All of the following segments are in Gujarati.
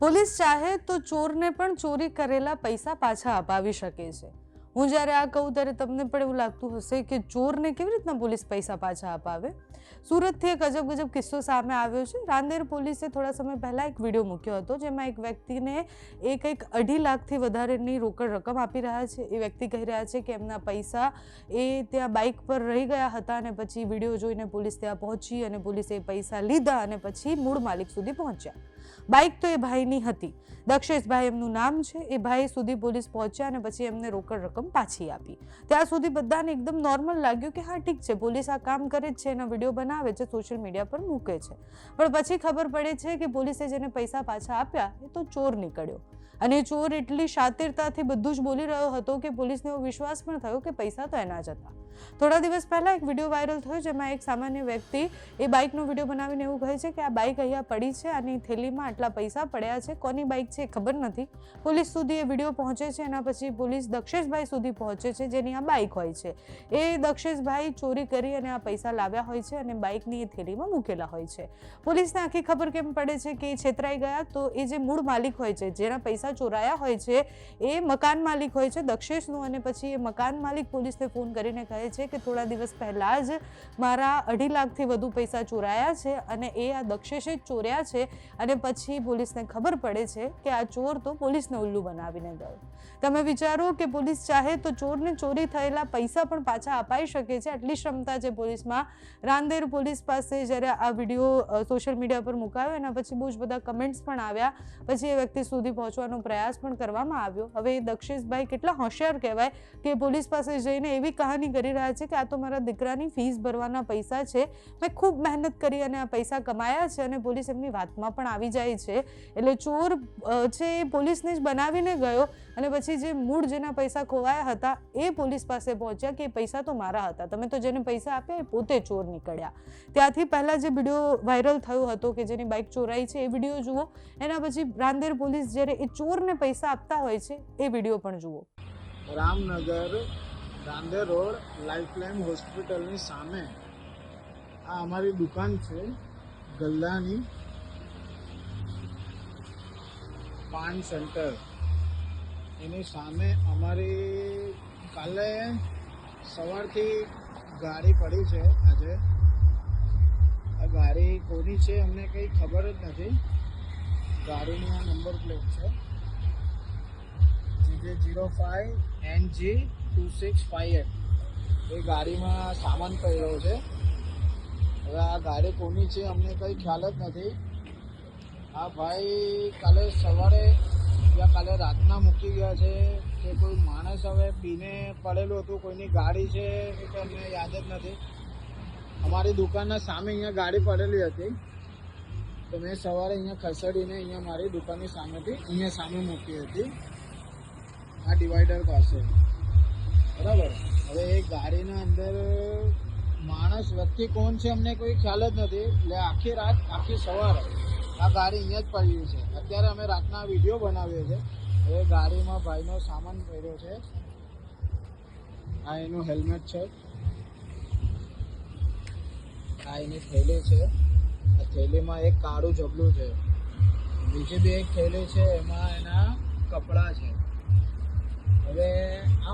પોલીસ ચાહે તો ચોરને પણ ચોરી કરેલા પૈસા પાછા અપાવી શકે છે. હું જ્યારે આ કહું ત્યારે તમને પણ એવું લાગતું હશે કે ચોરને કેવી રીતના પોલીસ પૈસા પાછા અપાવે? સુરતથી એક અજબ ગજબ કિસ્સો સામે આવ્યો છે. રાંદેર પોલીસે થોડા સમય પહેલાં એક વીડિયો મૂક્યો હતો, જેમાં એક વ્યક્તિને એ કંઈક અઢી લાખથી વધારેની રોકડ રકમ આપી રહ્યા છે. એ વ્યક્તિ કહી રહ્યા છે કે એમના પૈસા એ ત્યાં બાઇક પર રહી ગયા હતા અને પછી વીડિયો જોઈને પોલીસ ત્યાં પહોંચી અને પોલીસે એ પૈસા લીધા અને પછી મૂળ માલિક સુધી પહોંચ્યા. બાઇક તો એ ભાઈની હતી. દક્ષેશભાઈ એમનું નામ છે. એ ભાઈ સુધી પોલીસ પહોંચ્યા અને પછી એમને રોકડ રકમ પાછી આપી. ત્યાં સુધી બધાને એકદમ નોર્મલ લાગ્યું કે હા, ઠીક છે, પોલીસ આ કામ કરે જ છે. એના વીડિયો બનાવે છે સોશિયલ મીડિયા પર મૂકે છે. પણ પછી ખબર પડે છે કે પોલીસે જેને પૈસા પાછા આપ્યા, એ તો ચોર નીકળ્યો. અને ચોર એટલી શાતિરતાથી બધું જ બોલી રહ્યો હતો કે પોલીસને એવો વિશ્વાસ પણ થયો કે પૈસા તો એના જ હતા. થોડા દિવસ પહેલાં એક વીડિયો વાયરલ થયો જેમાં એક સામાન્ય વ્યક્તિ એ બાઇકનો વીડિયો બનાવીને એવું કહે છે કે આ બાઇક અહીંયા પડી છે આની થેલીમાં આટલા પૈસા પડ્યા છે. કોની બાઇક છે એ ખબર નથી. પોલીસ સુધી એ વીડિયો પહોંચે છે, એના પછી પોલીસ દક્ષેશભાઈ સુધી પહોંચે છે, જેની આ બાઇક હોય છે. એ દક્ષેશભાઈ ચોરી કરી અને આ પૈસા લાવ્યા હોય છે અને બાઇકની એ થેલીમાં મૂકેલા હોય છે. પોલીસને આખી ખબર કેમ પડે છે કે એ છેતરાઈ ગયા? તો એ જે મૂળ માલિક હોય છે, જેના પૈસા ચોરાયા હોય છે, એ મકાન માલિક હોય છે, દક્ષેશનું અને પછી એ મકાન માલિક પોલીસને ફોન કરીને કહે છે કે થોડા દિવસ પહેલાં જ મારા અઢી લાખથી વધુ પૈસા ચોરાયા છે અને એ આ દક્ષેશે જ ચોર્યા છે અને પછી પોલીસને ખબર પડે છે કે આ ચોર તો પોલીસને ઉલ્લુ બનાવીને ગયો. તમે વિચારો કે પોલીસ ચાહે તો ચોરને ચોરી થયેલા પૈસા પણ પાછા અપાઈ શકે છે. આટલી ક્ષમતા છે પોલીસમાં રાંદેર પોલીસ પાસે જ્યારે આ વીડિયો સોશિયલ મીડિયા પર મુકાયો એના પછી બહુ જ બધા કમેન્ટ્સ પણ આવ્યા. પછી એ વ્યક્તિ સુધી પહોંચવાનો પ્રયાસ પણ કરવામાં આવ્યો. હવે દક્ષેશભાઈ કેટલા હોશિયાર કહેવાય કે પોલીસ પાસે જઈને એવી કહાની કરી રહ્યા છે કે આ તો મારા દીકરાની ફીસ ભરવાના પૈસા છે. મેં ખૂબ મહેનત કરી અને આ પૈસા કમાયા છે અને પોલીસ એમની વાતમાં પણ આવી જાય છે. એટલે ચોર છે એ પોલીસને જ બનાવીને ગયો અને પછી જે મૂળ જેના પૈસા ખોવાયા હતા એ પોલીસ પાસે પહોંચ્યા કે પૈસા તો મારા હતા. તમે તો જેને પૈસા આપ્યા એ પોતે ચોર નીકળ્યા. ત્યાંથી પહેલાં જે વીડિયો વાયરલ થયો હતો કે જેની બાઇક ચોરાઈ છે એ વીડિયો જુઓ. એના પછી રાંદેર પોલીસ જ્યારે એ ચોરને પૈસા આપતા હોય છે એ વીડિયો પણ જુઓ. રામનગર રાંદેર રોડ લાઈફલાઈન હોસ્પિટલની સામે. આ અમારી દુકાન છે, ગલ્લાની પાન સેન્ટર. એની સામે અમારી કાલે સવારથી ગાડી પડી છે આજે. આ ગાડી કોની છે અમને કંઈ ખબર જ નથી. ગાડીની આ નંબર પ્લેટ છે. GJ zero five N G two six five eight એ ગાડીમાં સામાન પડ્યો છે. હવે આ ગાડી કોની છે અમને કંઈ ખ્યાલ જ નથી. આ ભાઈ કાલે સવારે યા કાલે રાતના મૂકી ગયા છે. કે કોઈ માણસ હવે પીને પડેલું હતું, કોઈની ગાડી છે એ તો અમને યાદ જ નથી. અમારી દુકાનના સામે અહીંયા ગાડી પડેલી હતી. તો મેં સવારે અહીંયા ખસેડીને અહીંયા મારી દુકાનની સામેથી અહીંયા સામે મૂકી હતી. આ ડિવાઈડર પાસે. બરાબર. હવે એ ગાડીના અંદર માણસ વ્યક્તિ કોણ છે અમને કોઈ ખ્યાલ જ નથી. એટલે આખી રાત, આખી સવાર આ ગાડી અહીંયા જ પડી છે. અત્યારે અમે રાતના વીડિયો બનાવ્યો છે હવે ગાડીમાં ભાઈનો સામાન પહેર્યો છે. આ એનું હેલ્મેટ છે. આ એની થેલી છે. આ થેલીમાં એક કાળું જબલું છે. બીજી બી એક થેલી છે. એમાં એના કપડાં છે.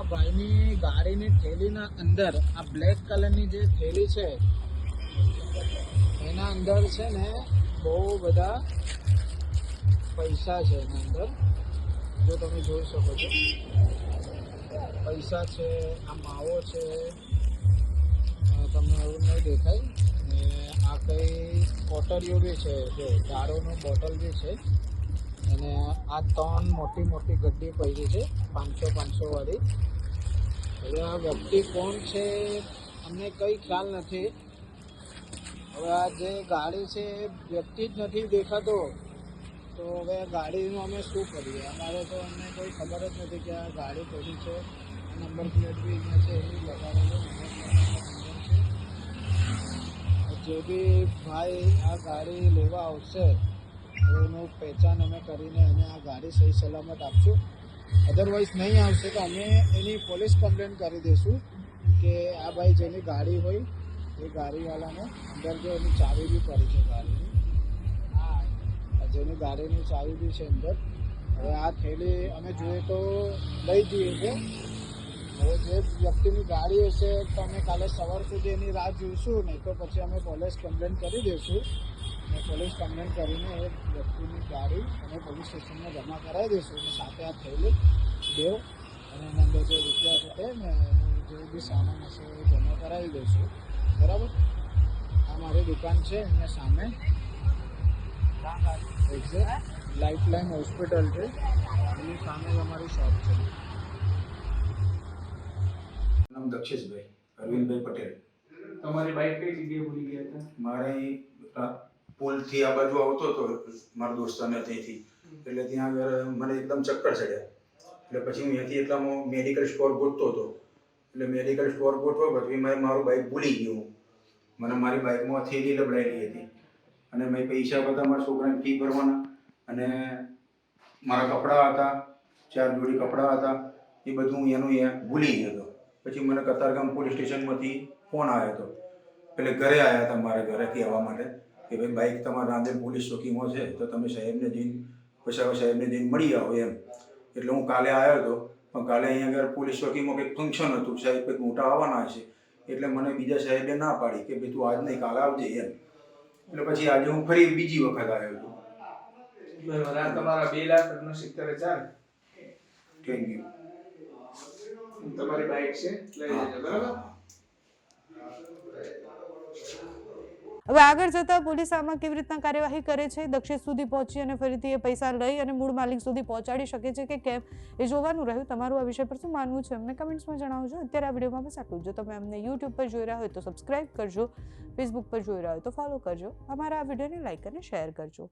ભાઈની ગાડીની થેલીના અંદર, આ બ્લેક કલરની જે થેલી છે, એના અંદર છે ને બહુ બધા પૈસા છે એના અંદર. જો તમે જોઈ શકો છો. પૈસા છે, આ માવો છે તમને એવું નહીં દેખાય. ને આ કંઈ કોટરીઓ બી છે, જો, દારૂનું બોટલ બી છે. અને આ ત્રણ મોટી મોટી ગડ્ડી પડી છે, પાંચસો પાંચસો વાળી. હવે આ વ્યક્તિ કોણ છે, અમને કંઈ ખ્યાલ નથી. હવે આ જે ગાડી છે, એ વ્યક્તિ જ નથી દેખાતો. તો હવે ગાડીનું અમે શું કરીએ? અમારે તો અમને કોઈ ખબર જ નથી કે આ ગાડી પડી છે. નંબર પ્લેટ બી અહીંયા છે એવી લગાવેલો જે બી ભાઈ આ ગાડી લેવા આવશે એનું પહેચાન અમે કરીને એને આ ગાડી સહી સલામત આપશું. અધરવાઇઝ નહીં આવશે તો અમે એની પોલીસ કમ્પ્લેન કરી દઈશું કે આ ભાઈ જેની ગાડી હોય એ ગાડીવાળાને અંદર જો એની ચાવી બી કરી છે ગાડીની. જેની ગાડીની ચાવી બી છે અંદર. હવે આ થેલી અમે જોઈએ તો લઈ જઈએ છે હવે જે વ્યક્તિની ગાડી હશે તો અમે કાલે સવાર સુધી એની રાહ જોઈશું, નહીં તો પછી અમે પોલીસ કમ્પ્લેન કરી દઈશું અને પોલીસ કમ્પ્લેન કરીને એ વ્યક્તિની ગાડી અને પોલીસ સ્ટેશનમાં જમા કરાવી દઈશું. અને સાથે આ થયેલી દેવ અને એના અંદર જે રૂપિયા છે તે ને જે બી સામાન હશે એ જમા કરાવી દઈશું. બરાબર? આ મારી દુકાન છે એના સામે. લાઈફ લાઈન હોસ્પિટલ છે. એની સામે જ અમારી શોપ છે. નામ દક્ષેશભાઈ અરવિંદભાઈ પટેલ. તમારી બાઈક કઈ જગ્યાએ ભૂલી ગયા હતા? મારે પુલથી આ બાજુ આવતો હતો મારા દોસ્તાને ત્યાંથી. એટલે ત્યાં આગળ મને એકદમ ચક્કર ચડ્યા. એટલે પછી હું ત્યાંથી એટલામાં મેડિકલ સ્ટોર ગોતતો હતો. એટલે મેડિકલ સ્ટોર ગોતવા પછી મેં મારું બાઇક ભૂલી ગયું. મને મારી બાઇકમાં થેલી લબડાયેલી હતી. અને મેં પૈસા બધા મારા છોકરાને ફી ભરવાના. અને મારા કપડાં હતા, ચાર જોડી કપડાં હતા, એ બધું હું એનું અહીંયા ભૂલી ગયો પછી મને કતારગામ પોલીસ સ્ટેશનમાંથી ફોન આવ્યો હતો. એટલે ઘરે આવ્યા હતા મારા ઘરેથી આવવા માટે. કે ભાઈ બાઇક તમારા રાંદેર પોલીસ ચોકીમાં છે તો તમે સાહેબને જઈને પછાવા સાહેબને જઈને મળી આવો એમ. એટલે હું કાલે આવ્યો હતો પણ કાલે અહીંયા આગળ પોલીસ ચોકીમાં કંઈક ફંક્શન હતું સાહેબ કંઈક મોટા આવવાના છે એટલે મને બીજા સાહેબે ના પાડી કે ભાઈ તું આજ નહીં કાલે આવજે એમ. એટલે પછી આજે હું ફરી બીજી વખત આવ્યો હતો. બરાબર આ તમારા બે લાખ ઓગણસિત્તેર હજાર? થેન્ક યુ તમારી બાઇક છે લઈ જજો બરાબર? હવે આગળ જતા પોલીસ આમાં કેવી રીતના કાર્યવાહી કરે છે? દક્ષિણ સુધી પહોંચી અને ફરીથી એ પૈસા લઈ અને મૂળ માલિક સુધી પહોંચાડી શકે છે કે કેમ? એ જોવાનું રહ્યું. તમારું આ વિષય પર શું માનવું છે? અમને કમેન્ટ્સમાં જણાવજો. અત્યારે આ વિડીયોમાં બસ આટલું જો. તમે અમને યુટ્યુબ પર જોઈ રહ્યા હોય તો સબસ્ક્રાઇબ કરજો ફેસબુક પર જોઈ રહ્યા હોય તો ફોલો કરજો. અમારા આ વિડીયોને લાઈક અને શેર કરજો.